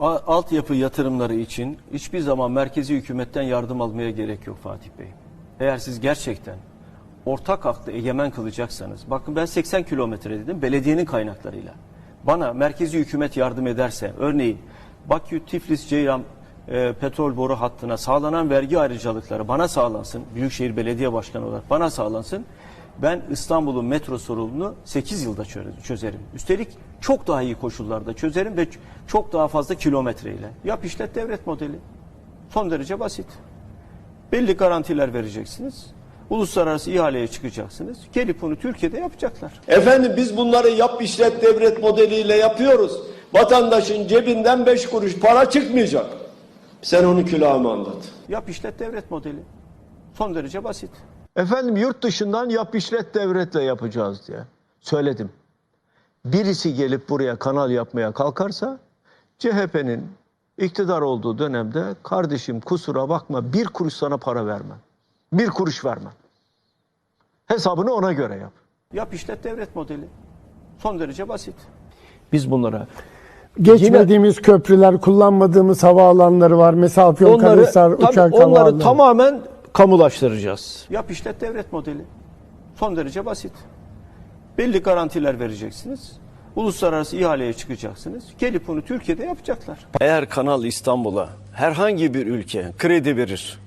Altyapı yatırımları için hiçbir zaman merkezi hükümetten yardım almaya gerek yok Fatih Bey. Eğer siz gerçekten ortak aklı egemen kılacaksanız, bakın ben 80 kilometre dedim belediyenin kaynaklarıyla. Bana merkezi hükümet yardım ederse, örneğin Bakü, Tiflis, Ceyran e, petrol boru hattına sağlanan vergi ayrıcalıkları bana sağlansın, Büyükşehir Belediye Başkanı olarak bana sağlansın. Ben İstanbul'un metro sorununu 8 yılda çö- çözerim. Üstelik çok daha iyi koşullarda çözerim ve çok daha fazla kilometreyle. Yap işlet devlet modeli. Son derece basit. Belli garantiler vereceksiniz. Uluslararası ihaleye çıkacaksınız. Gelip bunu Türkiye'de yapacaklar. Efendim biz bunları yap işlet devlet modeliyle yapıyoruz. Vatandaşın cebinden beş kuruş para çıkmayacak. Sen onu külahıma anlat. Yap işlet devlet modeli. Son derece basit. Efendim yurt dışından yap işlet devletle yapacağız diye söyledim. Birisi gelip buraya kanal yapmaya kalkarsa CHP'nin iktidar olduğu dönemde kardeşim kusura bakma bir kuruş sana para vermem. Bir kuruş vermem. Hesabını ona göre yap. Yap işlet devlet modeli. Son derece basit. Biz bunlara Geçmediğimiz köprüler, kullanmadığımız havaalanları var. Mesafe yol onları, Karahisar, tabii uçak onları havaalanı. tamamen kamulaştıracağız. Yap işlet devlet modeli. Son derece basit. Belli garantiler vereceksiniz. Uluslararası ihaleye çıkacaksınız. Gelip bunu Türkiye'de yapacaklar. Eğer Kanal İstanbul'a herhangi bir ülke kredi verir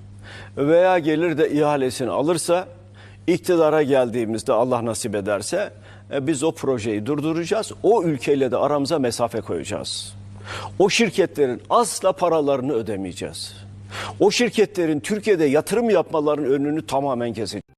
veya gelir de ihalesini alırsa iktidara geldiğimizde Allah nasip ederse e, biz o projeyi durduracağız. O ülkeyle de aramıza mesafe koyacağız. O şirketlerin asla paralarını ödemeyeceğiz. O şirketlerin Türkiye'de yatırım yapmalarının önünü tamamen keseceğiz.